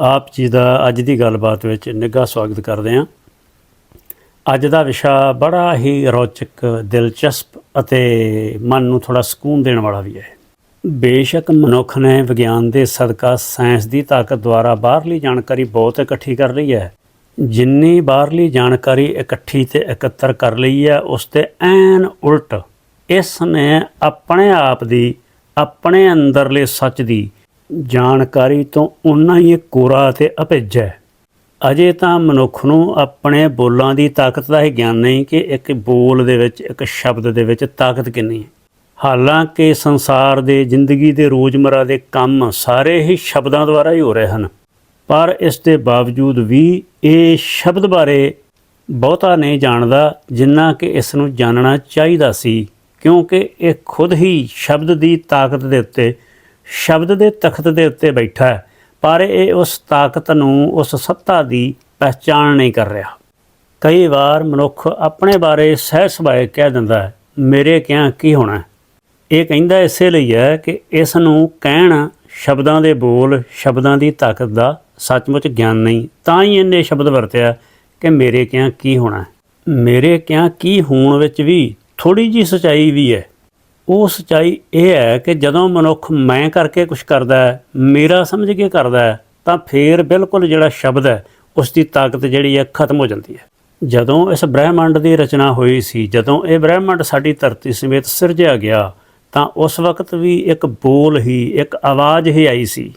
ਆਪ ਜੀ ਦਾ ਅੱਜ ਦੀ ਗੱਲਬਾਤ ਵਿੱਚ ਨਿੱਘਾ ਸਵਾਗਤ ਕਰਦੇ ਹਾਂ। ਅੱਜ ਦਾ ਵਿਸ਼ਾ ਬੜਾ ਹੀ ਰੌਚਕ, ਦਿਲਚਸਪ ਅਤੇ ਮਨ ਨੂੰ ਥੋੜਾ ਸਕੂਨ ਦੇਣ ਵਾਲਾ ਵੀ ਹੈ। ਬੇਸ਼ੱਕ ਮਨੁੱਖ ਨੇ ਵਿਗਿਆਨ ਦੇ ਸਦਕਾ ਸਾਇੰਸ ਦੀ ਤਾਕਤ ਦੁਆਰਾ ਬਾਹਰਲੀ ਜਾਣਕਾਰੀ ਬਹੁਤ ਇਕੱਠੀ ਕਰ ਲਈ ਹੈ। ਜਿੰਨੀ ਬਾਹਰਲੀ ਜਾਣਕਾਰੀ ਇਕੱਠੀ ਤੇ ਇਕੱਤਰ ਕਰ ਲਈ ਹੈ, ਉਸ ਤੇ ਐਨ ਉਲਟ ਇਸ ਨੇ ਆਪਣੇ ਆਪ ਦੀ, ਆਪਣੇ ਅੰਦਰਲੇ ਸੱਚ ਦੀ ਜਾਣਕਾਰੀ ਤੋਂ ਉਨਾ ਹੀ ਕੋਰਾ ਅਤੇ ਅਭਿੱਜ। ਹੈ ਅਜੇ ਤਾਂ ਮਨੁੱਖ ਨੂੰ ਆਪਣੇ ਬੋਲਾਂ ਦੀ ਤਾਕਤ ਦਾ ਹੀ ਗਿਆਨ ਨਹੀਂ ਕਿ ਇੱਕ ਬੋਲ ਦੇ ਵਿੱਚ, ਇੱਕ ਸ਼ਬਦ ਦੇ ਵਿੱਚ ਤਾਕਤ ਕਿੰਨੀ ਹੈ। ਹਾਲਾਂਕਿ ਸੰਸਾਰ ਦੇ, ਜ਼ਿੰਦਗੀ ਦੇ, ਰੋਜ਼ਮਰਾ ਦੇ ਕੰਮ ਸਾਰੇ ਹੀ ਸ਼ਬਦਾਂ ਦੁਆਰਾ ਹੀ ਹੋ ਰਹੇ ਹਨ। ਪਰ ਇਸ ਦੇ ਬਾਵਜੂਦ ਵੀ ਇਹ ਸ਼ਬਦ ਬਾਰੇ ਬਹੁਤਾ ਨਹੀਂ ਜਾਣਦਾ, ਜਿੰਨਾ ਕਿ ਇਸ ਨੂੰ ਜਾਣਨਾ ਚਾਹੀਦਾ ਸੀ, ਕਿਉਂਕਿ ਇਹ ਖੁਦ ਹੀ ਸ਼ਬਦ ਦੀ ਤਾਕਤ ਦੇ ਉੱਤੇ ਸ਼ਬਦ ਦੇ ਤਖਤ ਦੇ ਉੱਤੇ ਬੈਠਾ ਹੈ, ਪਰ ਇਹ ਉਸ ਤਾਕਤ ਨੂੰ, ਉਸ ਸੱਤਾ ਦੀ ਪਛਾਣ ਨਹੀਂ ਕਰ ਰਿਹਾ। ਕਈ ਵਾਰ ਮਨੁੱਖ ਆਪਣੇ ਬਾਰੇ ਸਹਿ ਸੁਭਾਏ ਕਹਿ ਦਿੰਦਾ ਹੈ, ਮੇਰੇ ਕਿਹਾ ਕੀ ਹੋਣਾ ਇਹ ਕਹਿੰਦਾ ਇਸੇ ਲਈ ਹੈ ਕਿ ਇਸ ਨੂੰ ਕਹਿਣ ਸ਼ਬਦਾਂ ਦੇ ਬੋਲ, ਸ਼ਬਦਾਂ ਦੀ ਤਾਕਤ ਦਾ ਸੱਚਮੁੱਚ ਗਿਆਨ ਨਹੀਂ, ਤਾਂ ਹੀ ਇਹਨੇ ਸ਼ਬਦ ਵਰਤਿਆ ਕਿ ਮੇਰੇ ਕਿਹਾ ਕੀ ਹੋਣਾ ਮੇਰੇ ਕਿਹਾ ਕੀ ਹੋਣ ਵਿੱਚ ਵੀ ਥੋੜੀ ਜੀ ਸਚਾਈ ਵੀ ਹੈ। ਉਹ ਸਚਾਈ ਇਹ ਹੈ ਕਿ ਜਦੋਂ ਮਨੁੱਖ ਮੈਂ ਕਰਕੇ ਕੁਝ ਕਰਦਾ ਹੈ, ਮੇਰਾ ਸਮਝ ਕੇ ਕਰਦਾ ਹੈ, ਤਾਂ ਫੇਰ ਬਿਲਕੁਲ ਜਿਹੜਾ ਸ਼ਬਦ ਹੈ ਉਸ ਦੀ ਤਾਕਤ ਜਿਹੜੀ ਹੈ ਖਤਮ ਹੋ ਜਾਂਦੀ ਹੈ। ਜਦੋਂ ਇਸ ਬ੍ਰਹਿਮੰਡ ਦੀ ਰਚਨਾ ਹੋਈ ਸੀ, ਜਦੋਂ ਇਹ ਬ੍ਰਹਿਮੰਡ ਸਾਡੀ ਧਰਤੀ ਸਮੇਤ ਸਿਰਜਿਆ ਗਿਆ, ਤਾਂ ਉਸ ਵਕਤ ਵੀ ਇੱਕ ਬੋਲ ਹੀ, ਇੱਕ ਆਵਾਜ਼ ਹੀ ਆਈ ਸੀ।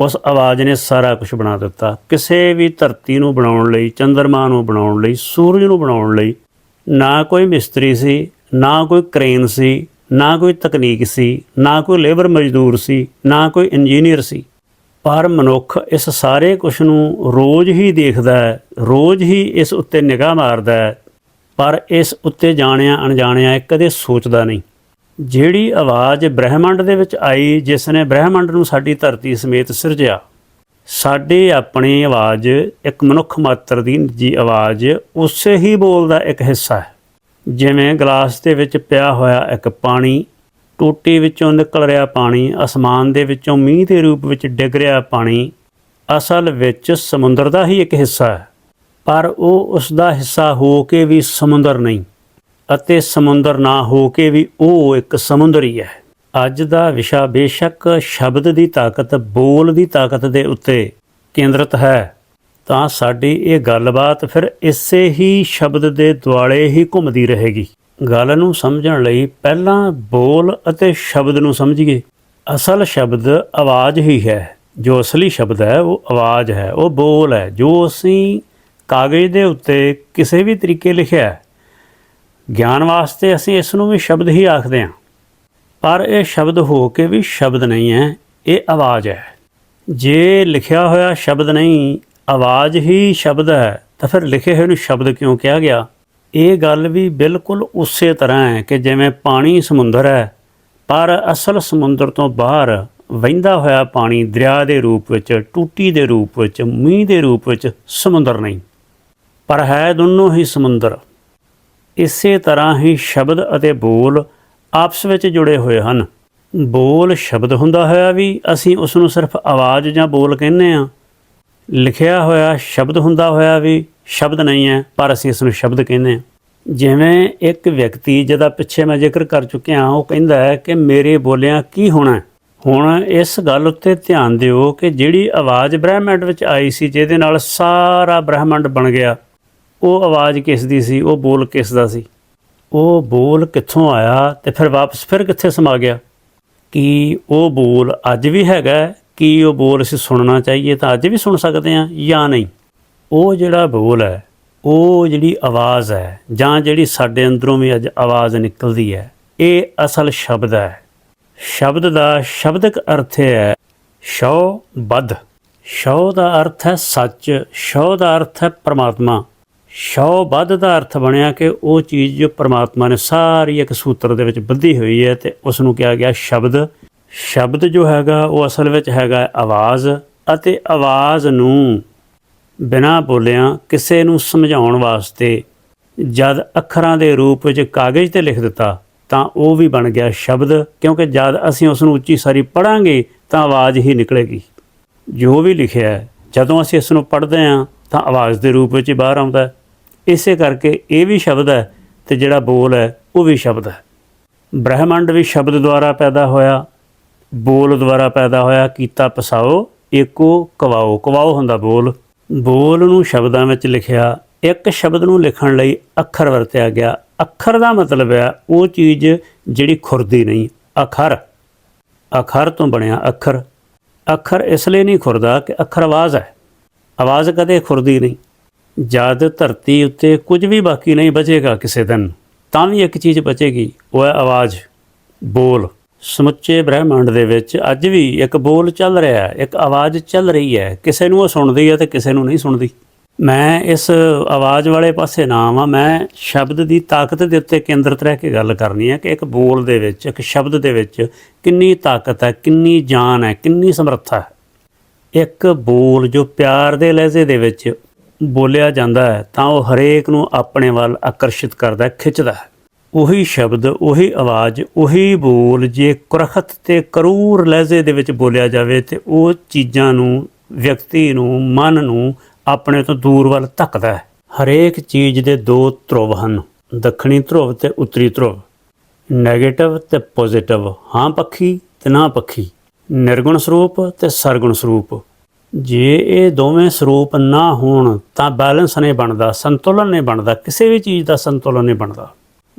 ਉਸ ਆਵਾਜ਼ ਨੇ ਸਾਰਾ ਕੁਝ ਬਣਾ ਦਿੱਤਾ। ਕਿਸੇ ਵੀ ਧਰਤੀ ਨੂੰ ਬਣਾਉਣ ਲਈ ਚੰ드ਰਮਾ ਨੂੰ ਬਣਾਉਣ ਲਈ, ਸੂਰਜ ਨੂੰ ਬਣਾਉਣ ਲਈ ਨਾ ਕੋਈ ਮਿਸਤਰੀ ਸੀ, ਨਾ ਕੋਈ ਕ੍ਰੇਨ ਸੀ ਨਾ ਕੋਈ ਤਕਨੀਕ ਸੀ, ਨਾ ਕੋਈ ਲੇਬਰ ਮਜ਼ਦੂਰ ਸੀ, ਨਾ ਕੋਈ ਇੰਜੀਨੀਅਰ ਸੀ। ਪਰ ਮਨੁੱਖ ਇਸ ਸਾਰੇ ਕੁਝ ਨੂੰ ਰੋਜ਼ ਹੀ ਦੇਖਦਾ ਹੈ, ਰੋਜ਼ ਹੀ ਇਸ ਉੱਤੇ ਨਿਗਾਹ ਮਾਰਦਾ ਹੈ, ਪਰ ਇਸ ਉੱਤੇ ਜਾਣਿਆ ਅਣਜਾਣਿਆ ਕਦੇ ਸੋਚਦਾ ਨਹੀਂ। ਜਿਹੜੀ ਆਵਾਜ਼ ਬ੍ਰਹਿਮੰਡ ਦੇ ਵਿੱਚ ਆਈ, ਜਿਸ ਨੇ ਬ੍ਰਹਿਮੰਡ ਨੂੰ ਸਾਡੀ ਧਰਤੀ ਸਮੇਤ ਸਿਰਜਿਆ, ਸਾਡੀ ਆਪਣੀ ਆਵਾਜ਼ ਇੱਕ ਮਨੁੱਖ ਮਾਤਰ ਦੀ ਨਿੱਜੀ ਆਵਾਜ਼ ਉਸੇ ਹੀ ਬੋਲ ਦਾ ਇੱਕ ਹਿੱਸਾ ਹੈ। ਜਿਵੇਂ ਗਲਾਸ ਦੇ ਵਿੱਚ ਪਿਆ ਹੋਇਆ ਇੱਕ ਪਾਣੀ, ਟੂਟੀ ਵਿੱਚੋਂ ਨਿਕਲ ਰਿਹਾ ਪਾਣੀ, ਅਸਮਾਨ ਦੇ ਵਿੱਚੋਂ ਮੀਂਹ ਦੇ ਰੂਪ ਵਿੱਚ ਡਿੱਗ ਰਿਹਾ ਪਾਣੀ, ਅਸਲ ਵਿੱਚ ਸਮੁੰਦਰ ਦਾ ਹੀ ਇੱਕ ਹਿੱਸਾ ਹੈ। ਪਰ ਉਹ ਉਸ ਦਾ ਹਿੱਸਾ ਹੋ ਕੇ ਵੀ ਸਮੁੰਦਰ ਨਹੀਂ ਅਤੇ ਸਮੁੰਦਰ ਨਾ ਹੋ ਕੇ ਵੀ ਉਹ ਇੱਕ ਸਮੁੰਦਰ ਹੀ ਹੈ। ਅੱਜ ਦਾ ਵਿਸ਼ਾ ਬੇਸ਼ੱਕ ਸ਼ਬਦ ਦੀ ਤਾਕਤ, ਬੋਲ ਦੀ ਤਾਕਤ ਦੇ ਉੱਤੇ ਕੇਂਦਰਿਤ ਹੈ। ਤਾਂ ਸਾਡੀ ਇਹ ਗੱਲਬਾਤ ਫਿਰ ਇਸੇ ਹੀ ਸ਼ਬਦ ਦੇ ਦੁਆਲੇ ਹੀ ਘੁੰਮਦੀ ਰਹੇਗੀ। ਗੱਲ ਨੂੰ ਸਮਝਣ ਲਈ ਪਹਿਲਾਂ ਬੋਲ ਅਤੇ ਸ਼ਬਦ ਨੂੰ ਸਮਝੀਏ। ਅਸਲ ਸ਼ਬਦ ਆਵਾਜ਼ ਹੀ ਹੈ। ਜੋ ਅਸਲੀ ਸ਼ਬਦ ਹੈ, ਉਹ ਆਵਾਜ਼ ਹੈ, ਉਹ ਬੋਲ ਹੈ। ਜੋ ਅਸੀਂ ਕਾਗਜ਼ ਦੇ ਉੱਤੇ ਕਿਸੇ ਵੀ ਤਰੀਕੇ ਲਿਖਿਆ ਹੈ, ਗਿਆਨ ਵਾਸਤੇ ਅਸੀਂ ਇਸ ਨੂੰ ਵੀ ਸ਼ਬਦ ਹੀ ਆਖਦੇ ਹਾਂ। ਪਰ ਇਹ ਸ਼ਬਦ ਹੋ ਕੇ ਵੀ ਸ਼ਬਦ ਨਹੀਂ ਹੈ, ਇਹ ਆਵਾਜ਼ ਹੈ। ਜੇ ਲਿਖਿਆ ਹੋਇਆ ਸ਼ਬਦ ਨਹੀਂ ਆਵਾਜ਼ ਹੀ ਸ਼ਬਦ ਹੈ, ਤਾਂ ਫਿਰ ਲਿਖੇ ਹੋਏ ਨੂੰ ਸ਼ਬਦ ਕਿਉਂ ਕਿਹਾ ਗਿਆ? ਇਹ ਗੱਲ ਵੀ ਬਿਲਕੁਲ ਉਸੇ ਤਰ੍ਹਾਂ ਹੈ ਕਿ ਜਿਵੇਂ ਪਾਣੀ ਸਮੁੰਦਰ ਹੈ, ਪਰ ਅਸਲ ਸਮੁੰਦਰ ਤੋਂ ਬਾਹਰ ਵਹਿੰਦਾ ਹੋਇਆ ਪਾਣੀ ਦਰਿਆ ਦੇ ਰੂਪ ਵਿੱਚ, ਟੂਟੀ ਦੇ ਰੂਪ ਵਿੱਚ, ਮੀਂਹ ਦੇ ਰੂਪ ਵਿੱਚ ਸਮੁੰਦਰ ਨਹੀਂ। ਪਰ ਹੈ ਦੋਨੋਂ ਹੀ ਸਮੁੰਦਰ। ਇਸੇ ਤਰ੍ਹਾਂ ਹੀ ਸ਼ਬਦ ਅਤੇ ਬੋਲ ਆਪਸ ਵਿੱਚ ਜੁੜੇ ਹੋਏ ਹਨ। ਬੋਲ ਸ਼ਬਦ ਹੁੰਦਾ ਹੋਇਆ ਵੀ ਅਸੀਂ ਉਸ ਨੂੰ ਸਿਰਫ ਆਵਾਜ਼ ਜਾਂ ਬੋਲ ਕਹਿੰਦੇ ਆ ਲਿਖਿਆ ਹੋਇਆ ਸ਼ਬਦ ਹੁੰਦਾ ਹੋਇਆ ਵੀ ਸ਼ਬਦ ਨਹੀਂ ਹੈ, ਪਰ ਅਸੀਂ ਇਸ ਨੂੰ ਸ਼ਬਦ ਕਹਿੰਦੇ ਹਾਂ। ਜਿਵੇਂ ਇੱਕ ਵਿਅਕਤੀ ਜਿਹਦਾ ਪਿੱਛੇ ਮੈਂ ਜ਼ਿਕਰ ਕਰ ਚੁੱਕਿਆ ਉਹ ਕਹਿੰਦਾ ਹੈ ਕਿ ਮੇਰੇ ਬੋਲਿਆਂ ਕੀ ਹੋਣਾ ਹੁਣ ਇਸ ਗੱਲ ਉੱਤੇ ਧਿਆਨ ਦਿਓ ਕਿ ਜਿਹੜੀ ਆਵਾਜ਼ ਬ੍ਰਹਿਮੰਡ ਵਿੱਚ ਆਈ ਸੀ, ਜਿਹਦੇ ਨਾਲ ਸਾਰਾ ਬ੍ਰਹਿਮੰਡ ਬਣ ਗਿਆ, ਉਹ ਆਵਾਜ਼ ਕਿਸ ਦੀ ਸੀ? ਉਹ ਬੋਲ ਕਿਸ ਦਾ ਸੀ? ਉਹ ਬੋਲ ਕਿੱਥੋਂ ਆਇਆ ਤੇ ਫਿਰ ਵਾਪਸ ਫਿਰ ਕਿੱਥੇ ਸਮਾ ਗਿਆ? ਕੀ ਉਹ ਬੋਲ ਅੱਜ ਵੀ ਹੈਗਾ ਕੀ ਉਹ ਬੋਲ ਅਸੀਂ ਸੁਣਨਾ ਚਾਹੀਏ ਤਾਂ ਅੱਜ ਵੀ ਸੁਣ ਸਕਦੇ ਹਾਂ ਜਾਂ ਨਹੀਂ? ਉਹ ਜਿਹੜਾ ਬੋਲ ਹੈ, ਉਹ ਜਿਹੜੀ ਆਵਾਜ਼ ਹੈ ਜਾਂ ਜਿਹੜੀ ਸਾਡੇ ਅੰਦਰੋਂ ਵੀ ਅੱਜ ਆਵਾਜ਼ ਨਿਕਲਦੀ ਹੈ, ਇਹ ਅਸਲ ਸ਼ਬਦ ਹੈ। ਸ਼ਬਦ ਦਾ ਸ਼ਬਦਕ ਅਰਥ ਹੈ, ਸ਼ੌ ਬਦ ਸ਼ੌ ਦਾ ਅਰਥ ਹੈ ਸੱਚ, ਸ਼ੌ ਦਾ ਅਰਥ ਹੈ ਪ੍ਰਮਾਤਮਾ। ਸ਼ੌ ਬਦ ਦਾ ਅਰਥ ਬਣਿਆ ਕਿ ਉਹ ਚੀਜ਼ ਜੋ ਪ੍ਰਮਾਤਮਾ ਨੇ ਸਾਰੀ ਇੱਕ ਸੂਤਰ ਦੇ ਵਿੱਚ ਬੱਧੀ ਹੋਈ ਹੈ ਤੇ ਉਸ ਨੂੰ ਕਿਹਾ ਗਿਆ ਸ਼ਬਦ। ਸ਼ਬਦ ਜੋ ਹੈਗਾ ਉਹ ਅਸਲ ਵਿੱਚ ਹੈਗਾ ਆਵਾਜ਼ ਅਤੇ ਆਵਾਜ਼ ਨੂੰ ਬਿਨਾਂ ਬੋਲਿਆਂ ਕਿਸੇ ਨੂੰ ਸਮਝਾਉਣ ਵਾਸਤੇ ਜਦ ਅੱਖਰਾਂ ਦੇ ਰੂਪ ਵਿੱਚ ਕਾਗਜ਼ ਤੇ ਲਿਖ ਦਿੱਤਾ ਤਾਂ ਉਹ ਵੀ ਬਣ ਗਿਆ ਸ਼ਬਦ, ਕਿਉਂਕਿ ਜਦ ਅਸੀਂ ਉਸ ਨੂੰ ਉੱਚੀ ਸਾਰੀ ਪੜਾਂਗੇ ਤਾਂ ਆਵਾਜ਼ ਹੀ ਨਿਕਲੇਗੀ। ਜੋ ਵੀ ਲਿਖਿਆ ਹੈ, ਜਦੋਂ ਅਸੀਂ ਇਸ ਨੂੰ ਪੜ੍ਹਦੇ ਹਾਂ ਤਾਂ ਆਵਾਜ਼ ਦੇ ਰੂਪ ਵਿੱਚ ਹੀ ਬਾਹਰ ਆਉਂਦਾ ਇਸੇ ਕਰਕੇ ਇਹ ਵੀ ਸ਼ਬਦ ਹੈ ਤੇ ਜਿਹੜਾ ਬੋਲ ਹੈ, ਉਹ ਵੀ ਸ਼ਬਦ ਹੈ। ਬ੍ਰਹਿਮੰਡ ਵੀ ਸ਼ਬਦ ਦੁਆਰਾ ਪੈਦਾ ਹੋਇਆ। ਬੋਲ ਦੁਆਰਾ ਪੈਦਾ ਹੋਇਆ ਕੀਤਾ ਪਸਾਓ, ਏਕੋ ਕਵਾਓ। ਕਵਾਓ ਹੁੰਦਾ ਬੋਲ। ਬੋਲ ਨੂੰ ਸ਼ਬਦਾਂ ਵਿੱਚ ਲਿਖਿਆ, ਇੱਕ ਸ਼ਬਦ ਨੂੰ ਲਿਖਣ ਲਈ ਅੱਖਰ ਵਰਤਿਆ ਗਿਆ। ਅੱਖਰ ਦਾ ਮਤਲਬ ਹੈ ਉਹ ਚੀਜ਼ ਜਿਹੜੀ ਖੁਰਦੀ ਨਹੀਂ, ਅੱਖਰ। ਅੱਖਰ ਤੋਂ ਬਣਿਆ ਅੱਖਰ। ਅੱਖਰ ਇਸ ਲਈ ਨਹੀਂ ਖੁਰਦਾ ਕਿ ਅੱਖਰ ਆਵਾਜ਼ ਹੈ। ਆਵਾਜ਼ ਕਦੇ ਖੁਰਦੀ ਨਹੀਂ। ਜਦ ਧਰਤੀ ਉੱਤੇ ਕੁਝ ਵੀ ਬਾਕੀ ਨਹੀਂ ਬਚੇਗਾ ਕਿਸੇ ਦਿਨ, ਤਾਂ ਵੀ ਇੱਕ ਚੀਜ਼ ਬਚੇਗੀ, ਉਹ ਹੈ ਆਵਾਜ਼, ਬੋਲ। ਸਮੁੱਚੇ ਬ੍ਰਹਿਮੰਡ ਦੇ ਵਿੱਚ ਅੱਜ ਵੀ ਇੱਕ ਬੋਲ ਚੱਲ ਰਿਹਾ ਹੈ, ਇੱਕ ਆਵਾਜ਼ ਚੱਲ ਰਹੀ ਹੈ। ਕਿਸੇ ਨੂੰ ਉਹ ਸੁਣਦੀ ਹੈ ਤੇ ਕਿਸੇ ਨੂੰ ਨਹੀਂ ਸੁਣਦੀ। ਮੈਂ ਇਸ ਆਵਾਜ਼ ਵਾਲੇ ਪਾਸੇ ਨਾ ਆਵਾਂ। ਮੈਂ ਸ਼ਬਦ ਦੀ ਤਾਕਤ ਦੇ ਉੱਤੇ ਕੇਂਦਰਿਤ ਰਹਿ ਕੇ ਗੱਲ ਕਰਨੀ ਹੈ ਕਿ ਇੱਕ ਬੋਲ ਦੇ ਵਿੱਚ, ਇੱਕ ਸ਼ਬਦ ਦੇ ਵਿੱਚ ਕਿੰਨੀ ਤਾਕਤ ਹੈ, ਕਿੰਨੀ ਜਾਨ ਹੈ, ਕਿੰਨੀ ਸਮਰੱਥਾ ਹੈ। ਇੱਕ ਬੋਲ ਜੋ ਪਿਆਰ ਦੇ ਲਹਿਜ਼ੇ ਦੇ ਵਿੱਚ ਬੋਲਿਆ ਜਾਂਦਾ ਹੈ, ਤਾਂ ਉਹ ਹਰੇਕ ਨੂੰ ਆਪਣੇ ਵੱਲ ਆਕਰਸ਼ਿਤ ਕਰਦਾ ਹੈ, ਖਿੱਚਦਾ ਹੈ। ਉਹੀ ਸ਼ਬਦ, ਉਹੀ ਆਵਾਜ਼, ਉਹੀ ਬੋਲ ਜੇ ਕੁਰਖਤ ਤੇ ਕਰੂਰ ਲਹਿਜ਼ੇ ਦੇ ਵਿੱਚ ਬੋਲਿਆ ਜਾਵੇ ਤੇ ਉਹ ਚੀਜ਼ਾਂ ਨੂੰ, ਵਿਅਕਤੀ ਨੂੰ, ਮਨ ਨੂੰ ਆਪਣੇ ਤੋਂ ਦੂਰ ਵੱਲ ਧੱਕਦਾ ਹੈ। ਹਰੇਕ ਚੀਜ਼ ਦੇ ਦੋ ਧਰੁਵ ਹਨ, ਦੱਖਣੀ ਧਰੁਵ ਤੇ ਉੱਤਰੀ ਧਰੁਵ। ਨੈਗੇਟਿਵ ਤੇ ਪੋਜ਼ਿਟਿਵ ਹਾਂ ਪੱਖੀ ਤੇ ਨਾ ਪੱਖੀ। ਨਿਰਗੁਣ ਸਰੂਪ ਤੇ ਸਰਗੁਣ ਸਰੂਪ। ਜੇ ਇਹ ਦੋਵੇਂ ਸਰੂਪ ਨਾ ਹੋਣ ਤਾਂ ਬੈਲੈਂਸ ਨਹੀਂ ਬਣਦਾ, ਸੰਤੁਲਨ ਨਹੀਂ ਬਣਦਾ, ਕਿਸੇ ਵੀ ਚੀਜ਼ ਦਾ ਸੰਤੁਲਨ ਨਹੀਂ ਬਣਦਾ।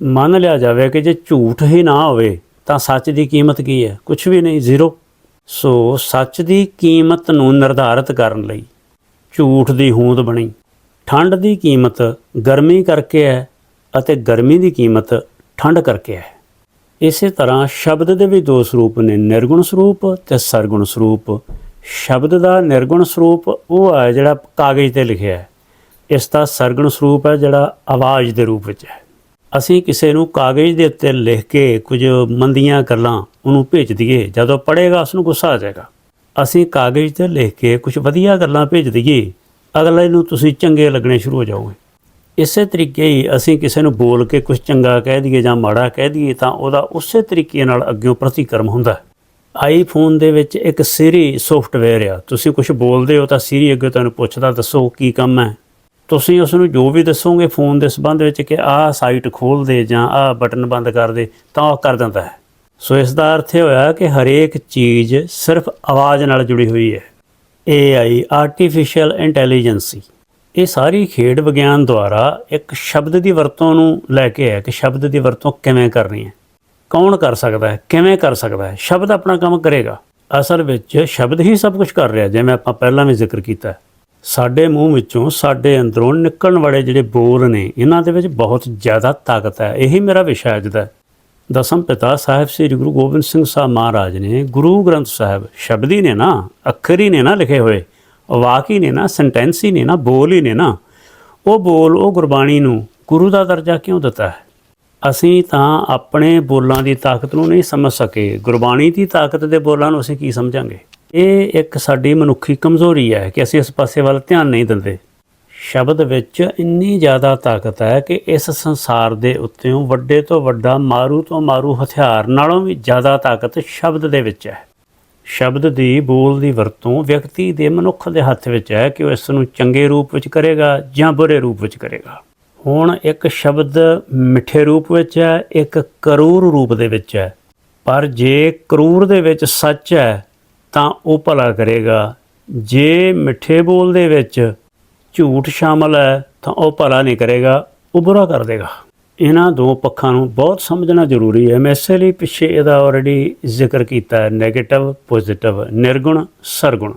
ਮੰਨ ਲਿਆ ਜਾਵੇ ਕਿ ਜੇ ਝੂਠ ਹੀ ਨਾ ਹੋਵੇ, ਤਾਂ ਸੱਚ ਦੀ ਕੀਮਤ ਕੀ ਹੈ? ਕੁਝ ਵੀ ਨਹੀਂ, ਜ਼ੀਰੋ। ਸੋ ਸੱਚ ਦੀ ਕੀਮਤ ਨੂੰ ਨਿਰਧਾਰਤ ਕਰਨ ਲਈ ਝੂਠ ਦੀ ਹੋਂਦ ਬਣੀ। ਠੰਡ ਦੀ ਕੀਮਤ ਗਰਮੀ ਕਰਕੇ ਹੈ ਅਤੇ ਗਰਮੀ ਦੀ ਕੀਮਤ ਠੰਡ ਕਰਕੇ ਹੈ। ਇਸੇ ਤਰ੍ਹਾਂ ਸ਼ਬਦ ਦੇ ਵੀ ਦੋ ਸਰੂਪ ਨੇ, ਨਿਰਗੁਣ ਸਰੂਪ ਤੇ ਸਰਗੁਣ ਸਰੂਪ। ਸ਼ਬਦ ਦਾ ਨਿਰਗੁਣ ਸਰੂਪ ਉਹ ਹੈ ਜਿਹੜਾ ਕਾਗਜ਼ ਤੇ ਲਿਖਿਆ ਹੈ। ਇਸ ਦਾ ਸਰਗੁਣ ਸਰੂਪ ਹੈ ਜਿਹੜਾ ਆਵਾਜ਼ ਦੇ ਰੂਪ ਵਿੱਚ ਹੈ। ਅਸੀਂ ਕਿਸੇ ਨੂੰ ਕਾਗਜ਼ ਦੇ ਉੱਤੇ ਲਿਖ ਕੇ ਕੁਝ ਮੰਦੀਆਂ ਗੱਲਾਂ ਉਹਨੂੰ ਭੇਜ ਦਈਏ। ਜਦੋਂ ਪੜ੍ਹੇਗਾ ਉਸ ਨੂੰ ਗੁੱਸਾ ਆ ਜਾਏਗਾ। ਅਸੀਂ ਕਾਗਜ਼ ਤੇ ਲਿਖ ਕੇ ਕੁਝ ਵਧੀਆ ਗੱਲਾਂ ਭੇਜ ਦਈਏ, ਅਗਲੇ ਨੂੰ ਤੁਸੀਂ ਚੰਗੇ ਲੱਗਣੇ ਸ਼ੁਰੂ ਹੋ ਜਾਓਗੇ। ਇਸੇ ਤਰੀਕੇ ਹੀ ਅਸੀਂ ਕਿਸੇ ਨੂੰ ਬੋਲ ਕੇ ਕੁਝ ਚੰਗਾ ਕਹਿ ਦਈਏ ਜਾਂ ਮਾੜਾ ਕਹਿ ਦਈਏ, ਤਾਂ ਉਹਦਾ ਉਸੇ ਤਰੀਕੇ ਨਾਲ ਅੱਗਿਓਂ ਪ੍ਰਤੀਕਰਮ ਹੁੰਦਾ ਹੈ। ਆਈਫੋਨ ਦੇ ਵਿੱਚ ਇੱਕ ਸਿਰੀ ਸੌਫਟਵੇਅਰ ਆ। ਤੁਸੀਂ ਕੁਝ ਬੋਲਦੇ ਹੋ ਤਾਂ ਸਿਰੀ ਅੱਗੇ ਤੁਹਾਨੂੰ ਪੁੱਛਦਾ, ਦੱਸੋ ਕੀ ਕੰਮ ਹੈ? ਤੁਸੀਂ ਉਸ ਨੂੰ ਜੋ ਵੀ ਦੱਸੋਗੇ ਫੋਨ ਦੇ ਸੰਬੰਧ ਵਿੱਚ ਕਿ ਆਹ ਸਾਈਟ ਖੋਲ ਦੇ ਜਾਂ ਆਹ ਬਟਨ ਬੰਦ ਕਰ ਦੇ, ਤਾਂ ਉਹ ਕਰ ਦਿੰਦਾ ਹੈ। ਸੋ ਇਸ ਦਾ ਅਰਥ ਇਹ ਹੋਇਆ ਕਿ ਹਰੇਕ ਚੀਜ਼ ਸਿਰਫ ਆਵਾਜ਼ ਨਾਲ ਜੁੜੀ ਹੋਈ ਹੈ। AI ਆਰਟੀਫੀਸ਼ੀਅਲ ਇੰਟੈਲੀਜੈਂਸੀ ਇਹ ਸਾਰੀ ਖੇਡ ਵਿਗਿਆਨ ਦੁਆਰਾ ਇੱਕ ਸ਼ਬਦ ਦੀ ਵਰਤੋਂ ਨੂੰ ਲੈ ਕੇ ਹੈ ਕਿ ਸ਼ਬਦ ਦੀ ਵਰਤੋਂ ਕਿਵੇਂ ਕਰਨੀ ਹੈ। ਕੌਣ ਕਰ ਸਕਦਾ ਹੈ, ਕਿਵੇਂ ਕਰ ਸਕਦਾ ਹੈ, ਸ਼ਬਦ ਆਪਣਾ ਕੰਮ ਕਰੇਗਾ। ਅਸਲ ਵਿੱਚ ਸ਼ਬਦ ਹੀ ਸਭ ਕੁਝ ਕਰ ਰਿਹਾ, ਜਿਵੇਂ ਆਪਾਂ ਪਹਿਲਾਂ ਵੀ ਜ਼ਿਕਰ ਕੀਤਾ ਸਾਡੇ ਮੂੰਹ ਵਿੱਚੋਂ ਸਾਡੇ ਅੰਦਰੋਂ ਨਿਕਲਣ ਵਾਲੇ ਜਿਹੜੇ ਬੋਲ ਨੇ, ਇਹਨਾਂ ਦੇ ਵਿੱਚ ਬਹੁਤ ਜ਼ਿਆਦਾ ਤਾਕਤ ਹੈ। ਇਹੀ ਮੇਰਾ ਵਿਸ਼ਾ ਅੱਜ ਦਾ। ਦਸਮ ਪਿਤਾ ਸਾਹਿਬ ਸ੍ਰੀ ਗੁਰੂ ਗੋਬਿੰਦ ਸਿੰਘ ਸਾਹਿਬ ਮਹਾਰਾਜ ਨੇ ਗੁਰੂ ਗ੍ਰੰਥ ਸਾਹਿਬ ਸ਼ਬਦੀ ਨੇ ਨਾ, ਅੱਖਰ ਹੀ ਨੇ ਨਾ ਲਿਖੇ ਹੋਏ ਵਾਕ ਹੀ ਨੇ ਨਾ, ਸੈਂਟੈਂਸ ਹੀ ਨੇ ਨਾ, ਬੋਲ ਹੀ ਨੇ ਨਾ, ਉਹ ਬੋਲ, ਉਹ ਗੁਰਬਾਣੀ ਨੂੰ ਗੁਰੂ ਦਾ ਦਰਜਾ ਕਿਉਂ ਦਿੱਤਾ ਹੈ? ਅਸੀਂ ਤਾਂ ਆਪਣੇ ਬੋਲਾਂ ਦੀ ਤਾਕਤ ਨੂੰ ਨਹੀਂ ਸਮਝ ਸਕੇ। ਗੁਰਬਾਣੀ ਦੀ ਤਾਕਤ ਦੇ ਬੋਲਾਂ ਨੂੰ ਅਸੀਂ ਕੀ ਸਮਝਾਂਗੇ? ਇਹ ਇੱਕ ਸਾਡੀ ਮਨੁੱਖੀ ਕਮਜ਼ੋਰੀ ਹੈ ਕਿ ਅਸੀਂ ਇਸ ਪਾਸੇ ਵੱਲ ਧਿਆਨ ਨਹੀਂ ਦਿੰਦੇ। ਸ਼ਬਦ ਵਿੱਚ ਇੰਨੀ ਜ਼ਿਆਦਾ ਤਾਕਤ ਹੈ ਕਿ ਇਸ ਸੰਸਾਰ ਦੇ ਉੱਤੇੋਂ ਵੱਡੇ ਤੋਂ ਵੱਡਾ, ਮਾਰੂ ਤੋਂ ਮਾਰੂ ਹਥਿਆਰ ਨਾਲੋਂ ਵੀ ਜ਼ਿਆਦਾ ਤਾਕਤ ਸ਼ਬਦ ਦੇ ਵਿੱਚ ਹੈ। ਸ਼ਬਦ ਦੀ ਬੋਲ ਦੀ ਵਰਤੋਂ ਵਿਅਕਤੀ ਦੇ ਮਨੁੱਖ ਦੇ ਹੱਥ ਵਿੱਚ ਹੈ ਕਿ ਉਹ ਇਸ ਨੂੰ ਚੰਗੇ ਰੂਪ ਵਿੱਚ ਕਰੇਗਾ ਜਾਂ ਬੁਰੇ ਰੂਪ ਵਿੱਚ ਕਰੇਗਾ। ਹੁਣ ਇੱਕ ਸ਼ਬਦ ਮਿੱਠੇ ਰੂਪ ਵਿੱਚ ਹੈ, ਇੱਕ ਕਰੂਰ ਰੂਪ ਦੇ ਵਿੱਚ ਹੈ। ਪਰ ਜੇ ਕਰੂਰ ਦੇ ਵਿੱਚ ਸੱਚ ਹੈ ਤਾਂ ਉਹ ਭਲਾ ਕਰੇਗਾ। ਜੇ ਮਿੱਠੇ ਬੋਲ ਦੇ ਵਿੱਚ ਝੂਠ ਸ਼ਾਮਲ ਹੈ, ਤਾਂ ਉਹ ਭਲਾ ਨਹੀਂ ਕਰੇਗਾ, ਉਹ ਬੁਰਾ ਕਰ ਦੇਗਾ। ਇਹਨਾਂ ਦੋ ਪੱਖਾਂ ਨੂੰ ਬਹੁਤ ਸਮਝਣਾ ਜ਼ਰੂਰੀ ਹੈ। ਮੈਂ ਇਸੇ ਲਈ ਪਿੱਛੇ ਇਹਦਾ ਆਲਰੇਡੀ ਜ਼ਿਕਰ ਕੀਤਾ ਹੈ। 네ਗੇਟਿਵ ਪੋਜ਼ਿਟਿਵ ਨਿਰਗੁਣ, ਸਰਗੁਣ।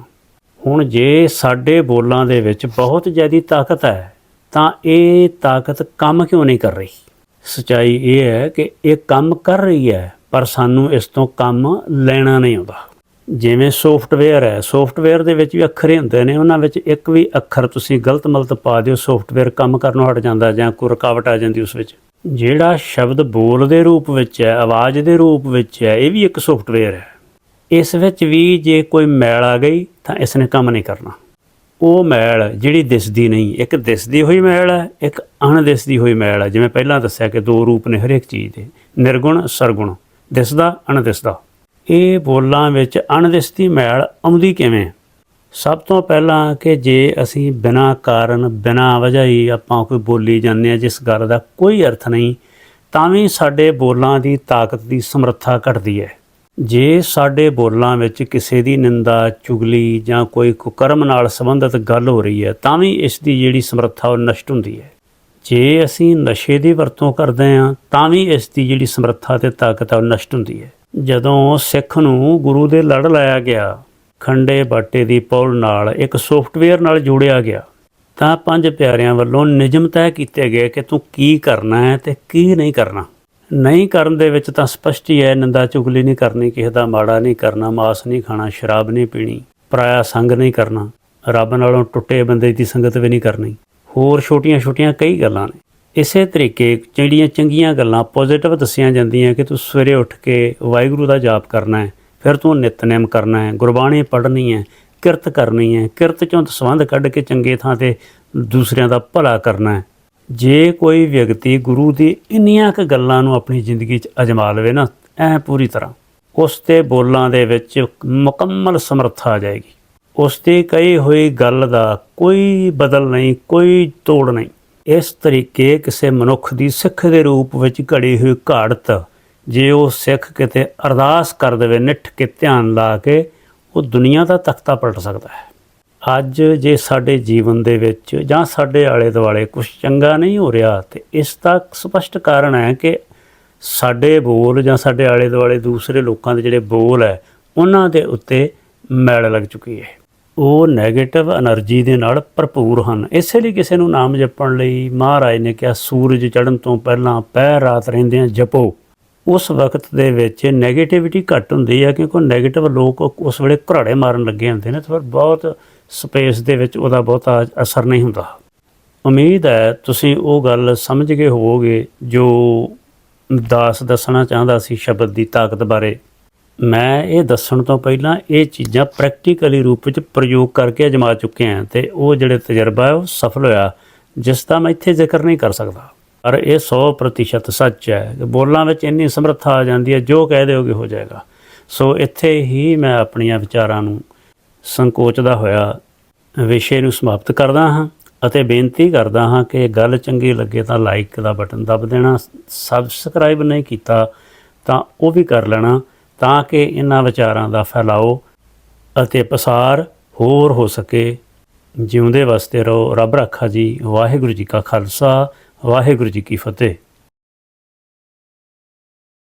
ਹੁਣ ਜੇ ਸਾਡੇ ਬੋਲਾਂ ਦੇ ਵਿੱਚ ਬਹੁਤ ਜ਼ਿਆਦੀ ਤਾਕਤ ਹੈ, ਤਾਂ ਇਹ ਤਾਕਤ ਕੰਮ ਕਿਉਂ ਨਹੀਂ ਕਰ ਰਹੀ? ਸਚਾਈ ਇਹ ਹੈ ਕਿ ਇਹ ਕੰਮ ਕਰ ਰਹੀ ਹੈ, ਪਰ ਸਾਨੂੰ ਇਸ ਤੋਂ ਕੰਮ ਲੈਣਾ ਨਹੀਂ ਆਉਂਦਾ। ਜਿਵੇਂ ਸੌਫਟਵੇਅਰ ਹੈ ਸੌਫਟਵੇਅਰ ਦੇ ਵਿੱਚ ਵੀ ਅੱਖਰ ਹੁੰਦੇ ਨੇ, ਉਹਨਾਂ ਵਿੱਚ ਇੱਕ ਵੀ ਅੱਖਰ ਤੁਸੀਂ ਗਲਤ ਮਲਤ ਪਾ ਦਿਓ ਸੌਫਟਵੇਅਰ ਕੰਮ ਕਰਨੋਂ ਹਟ ਜਾਂਦਾ ਜਾਂ ਕੋਈ ਰੁਕਾਵਟ ਆ ਜਾਂਦੀ ਉਸ ਵਿੱਚ। ਜਿਹੜਾ ਸ਼ਬਦ ਬੋਲ ਦੇ ਰੂਪ ਵਿੱਚ ਹੈ, ਆਵਾਜ਼ ਦੇ ਰੂਪ ਵਿੱਚ ਹੈ, ਇਹ ਵੀ ਇੱਕ ਸੌਫਟਵੇਅਰ ਹੈ। ਇਸ ਵਿੱਚ ਵੀ ਜੇ ਕੋਈ ਮੈਲ ਆ ਗਈ, ਤਾਂ ਇਸ ਨੇ ਕੰਮ ਨਹੀਂ ਕਰਨਾ। ਉਹ ਮੈਲ ਜਿਹੜੀ ਦਿਸਦੀ ਨਹੀਂ, ਇੱਕ ਦਿਸਦੀ ਹੋਈ ਮੈਲ ਹੈ, ਇੱਕ ਅਣਦਿਸਦੀ ਹੋਈ ਮੈਲ ਹੈ। ਜਿਵੇਂ ਪਹਿਲਾਂ ਦੱਸਿਆ ਕਿ ਦੋ ਰੂਪ ਨੇ ਹਰੇਕ ਚੀਜ਼ ਦੇ, ਨਿਰਗੁਣ, ਸਰਗੁਣ। ਦਿਸਦਾ, ਅਣਦਿਸਦਾ। ਇਹ ਬੋਲਾਂ ਵਿੱਚ ਅਣਦਿਸਤੀ ਮੈਲ ਆਉਂਦੀ ਕਿਵੇਂ? ਸਭ ਤੋਂ ਪਹਿਲਾਂ ਕਿ ਜੇ ਅਸੀਂ ਬਿਨਾਂ ਕਾਰਨ, ਬਿਨਾਂ ਵਜ੍ਹਾ ਹੀ ਆਪਾਂ ਕੋਈ ਬੋਲੀ ਜਾਂਦੇ ਆ ਜਿਸ ਗੱਲ ਦਾ ਕੋਈ ਅਰਥ ਨਹੀਂ, ਤਾਂ ਵੀ ਸਾਡੇ ਬੋਲਾਂ ਦੀ ਤਾਕਤ ਦੀ ਸਮਰੱਥਾ ਘਟਦੀ ਹੈ। ਜੇ ਸਾਡੇ ਬੋਲਾਂ ਵਿੱਚ ਕਿਸੇ ਦੀ ਨਿੰਦਾ, ਚੁਗਲੀ ਜਾਂ ਕੋਈ ਕੁਕਰਮ ਨਾਲ ਸੰਬੰਧਿਤ ਗੱਲ ਹੋ ਰਹੀ ਹੈ, ਤਾਂ ਵੀ ਇਸ ਦੀ ਜਿਹੜੀ ਸਮਰੱਥਾ ਉਹ ਨਸ਼ਟ ਹੁੰਦੀ ਹੈ। ਜੇ ਅਸੀਂ ਨਸ਼ੇ ਦੀ ਵਰਤੋਂ ਕਰਦੇ ਹਾਂ, ਤਾਂ ਵੀ ਇਸ ਦੀ ਜਿਹੜੀ ਸਮਰੱਥਾ ਤੇ ਤਾਕਤ ਹੈ ਉਹ ਨਸ਼ਟ ਹੁੰਦੀ ਹੈ। ਜਦੋਂ ਸਿੱਖ ਨੂੰ ਗੁਰੂ ਦੇ ਲੜ ਲਾਇਆ ਗਿਆ, ਖੰਡੇ ਬਾਟੇ ਦੀ ਪੌਲ ਨਾਲ ਇੱਕ ਸੌਫਟਵੇਅਰ ਨਾਲ ਜੋੜਿਆ ਗਿਆ, ਤਾਂ ਪੰਜ ਪਿਆਰਿਆਂ ਵੱਲੋਂ ਨਿਯਮ ਤੈਅ ਕੀਤੇ ਗਏ ਕਿ ਤੂੰ ਕੀ ਕਰਨਾ ਹੈ ਤੇ ਕੀ ਨਹੀਂ ਕਰਨਾ। ਨਹੀਂ ਕਰਨ ਦੇ ਵਿੱਚ ਤਾਂ ਸਪਸ਼ਟ ਹੀ ਹੈ, ਨਿੰਦਾ ਚੁਗਲੀ ਨਹੀਂ ਕਰਨੀ, ਕਿਸੇ ਦਾ ਮਾੜਾ ਨਹੀਂ ਕਰਨਾ, ਮਾਸ ਨਹੀਂ ਖਾਣਾ, ਸ਼ਰਾਬ ਨਹੀਂ ਪੀਣੀ, ਪਰਾਇਆ ਸੰਗ ਨਹੀਂ ਕਰਨਾ, ਰੱਬ ਨਾਲੋਂ ਟੁੱਟੇ ਬੰਦੇ ਦੀ ਸੰਗਤ ਵੀ ਨਹੀਂ ਕਰਨੀ। ਹੋਰ ਛੋਟੀਆਂ-ਛੋਟੀਆਂ ਕਈ ਗੱਲਾਂ ਨੇ। ਇਸੇ ਤਰੀਕੇ ਜਿਹੜੀਆਂ ਚੰਗੀਆਂ ਗੱਲਾਂ ਪੋਜ਼ਿਟਿਵ ਦੱਸੀਆਂ ਜਾਂਦੀਆਂ ਕਿ ਤੂੰ ਸਵੇਰੇ ਉੱਠ ਕੇ ਵਾਹਿਗੁਰੂ ਦਾ ਜਾਪ ਕਰਨਾ ਹੈ, ਫਿਰ ਤੂੰ ਨਿਤਨੇਮ ਕਰਨਾ ਹੈ, ਗੁਰਬਾਣੀ ਪੜ੍ਹਨੀ ਹੈ, ਕਿਰਤ ਕਰਨੀ ਹੈ, ਕਿਰਤ ਚੋਂ ਸੰਬੰਧ ਕੱਢ ਕੇ ਚੰਗੇ ਥਾਂ ਤੇ ਦੂਸਰਿਆਂ ਦਾ ਭਲਾ ਕਰਨਾ ਹੈ। ਜੇ ਕੋਈ ਵਿਅਕਤੀ ਗੁਰੂ ਦੀ ਇੰਨੀਆਂ ਕੁ ਗੱਲਾਂ ਨੂੰ ਆਪਣੀ ਜ਼ਿੰਦਗੀ 'ਚ ਅਜਮਾ ਲਵੇ ਨਾ, ਐ ਪੂਰੀ ਤਰ੍ਹਾਂ ਉਸ ਤੇ ਬੋਲਾਂ ਦੇ ਵਿੱਚ ਮੁਕੰਮਲ ਸਮਰੱਥਾ ਆ ਜਾਏਗੀ। ਉਸ ਤੇ ਕਹੀ ਹੋਈ ਗੱਲ ਦਾ ਕੋਈ ਬਦਲ ਨਹੀਂ, ਕੋਈ ਤੋੜ ਨਹੀਂ। ਇਸ ਤਰੀਕੇ ਕਿਸੇ ਮਨੁੱਖ ਦੀ ਸਿੱਖ ਦੇ ਰੂਪ ਵਿੱਚ ਘੜੀ ਹੋਈ ਘਾੜਤ, ਜੇ ਉਹ ਸਿੱਖ ਕਿਤੇ ਅਰਦਾਸ ਕਰ ਦੇਵੇ, ਨਿੱਠ ਕੇ ਧਿਆਨ ਲਾ ਕੇ, ਉਹ ਦੁਨੀਆ ਦਾ ਤਖਤਾ ਪਲਟ ਸਕਦਾ ਹੈ। ਅੱਜ ਜੇ ਸਾਡੇ ਜੀਵਨ ਦੇ ਵਿੱਚ ਜਾਂ ਸਾਡੇ ਆਲੇ ਦੁਆਲੇ ਕੁਝ ਚੰਗਾ ਨਹੀਂ ਹੋ ਰਿਹਾ, ਤੇ ਇਸ ਦਾ ਸਪਸ਼ਟ ਕਾਰਨ ਹੈ ਕਿ ਸਾਡੇ ਬੋਲ ਜਾਂ ਸਾਡੇ ਆਲੇ ਦੁਆਲੇ ਦੂਸਰੇ ਲੋਕਾਂ ਦੇ ਜਿਹੜੇ ਬੋਲ ਹੈ, ਉਹਨਾਂ ਦੇ ਉੱਤੇ ਮੈਲ ਲੱਗ ਚੁੱਕੀ ਹੈ। ਉਹ 네ਗੇਟਿਵ એનર્ਜੀ ਦੇ ਨਾਲ ਭਰਪੂਰ ਹਨ। ਇਸੇ ਲਈ ਕਿਸੇ ਨੂੰ ਨਾਮ ਜਪਣ ਲਈ ਮਹਾਰਾਜ ਨੇ ਕਿਹਾ, ਸੂਰਜ ਚੜ੍ਹਨ ਤੋਂ ਪਹਿਲਾਂ ਪਹਿ ਰਾਤ ਰਹਿੰਦਿਆਂ ਜਪੋ। ਉਸ ਵਕਤ ਦੇ ਵਿੱਚ 네ਗੇਟਿਵਿਟੀ ਘੱਟ ਹੁੰਦੀ ਹੈ ਕਿਉਂਕਿ 네ਗੇਟਿਵ ਲੋਕ ਉਸ ਵੇਲੇ ਘਰਾੜੇ ਮਾਰਨ ਲੱਗੇ ਹੁੰਦੇ ਨੇ, ਤਾਂ ਬਹੁਤ ਸਪੇਸ ਦੇ ਵਿੱਚ ਉਹਦਾ ਬਹੁਤਾ ਅਸਰ ਨਹੀਂ ਹੁੰਦਾ। ਉਮੀਦ ਹੈ ਤੁਸੀਂ ਉਹ ਗੱਲ ਸਮਝ ਗਏ ਹੋਵੋਗੇ ਜੋ ਦਾਸ ਦੱਸਣਾ ਚਾਹੁੰਦਾ ਸੀ ਸ਼ਬਦ ਦੀ ਤਾਕਤ ਬਾਰੇ। ਮੈਂ ਇਹ ਦੱਸਣ ਤੋਂ ਪਹਿਲਾਂ ਇਹ ਚੀਜ਼ਾਂ ਪ੍ਰੈਕਟੀਕਲੀ ਰੂਪ ਵਿੱਚ ਪ੍ਰਯੋਗ ਕਰਕੇ ਅਜਮਾ ਚੁੱਕੇ ਹਾਂ ਤੇ ਉਹ ਜਿਹੜੇ ਤਜਰਬਾ ਹੈ ਉਹ ਸਫਲ ਹੋਇਆ, ਜਿਸ ਦਾ ਮੈਂ ਇੱਥੇ ਜ਼ਿਕਰ ਨਹੀਂ ਕਰ ਸਕਦਾ। ਪਰ ਇਹ 100% ਸੱਚ ਹੈ ਕਿ ਬੋਲਾਂ ਵਿੱਚ ਇੰਨੀ ਸਮਰੱਥਾ ਆ ਜਾਂਦੀ ਹੈ, ਜੋ ਕਹਿ ਦਿਓਗੇ ਹੋ ਜਾਏਗਾ। ਸੋ ਇੱਥੇ ਹੀ ਮੈਂ ਆਪਣੀਆਂ ਵਿਚਾਰਾਂ ਨੂੰ ਸੰਕੋਚਦਾ ਹੋਇਆ ਵਿਸ਼ੇ ਨੂੰ ਸਮਾਪਤ ਕਰਦਾ ਹਾਂ ਅਤੇ ਬੇਨਤੀ ਕਰਦਾ ਹਾਂ ਕਿ ਗੱਲ ਚੰਗੀ ਲੱਗੇ ਤਾਂ ਲਾਈਕ ਦਾ ਬਟਨ ਦਬ ਦੇਣਾ ਸਬਸਕ੍ਰਾਈਬ ਨਹੀਂ ਕੀਤਾ ਤਾਂ ਉਹ ਵੀ ਕਰ ਲੈਣਾ। ਤਾਂ ਕਿ ਇਹਨਾਂ ਵਿਚਾਰਾਂ ਦਾ ਫੈਲਾਓ ਅਤੇ ਪਸਾਰ ਹੋਰ ਹੋ ਸਕੇ। ਜਿਉਂਦੇ ਵਸਤੇ ਰਹੋ ਰੱਬ ਰੱਖਾ ਜੀ। ਵਾਹਿਗੁਰੂ ਜੀ ਕਾ ਖਾਲਸਾ। ਵਾਹਿਗੁਰੂ ਜੀ ਕੀ ਫਤਿਹ।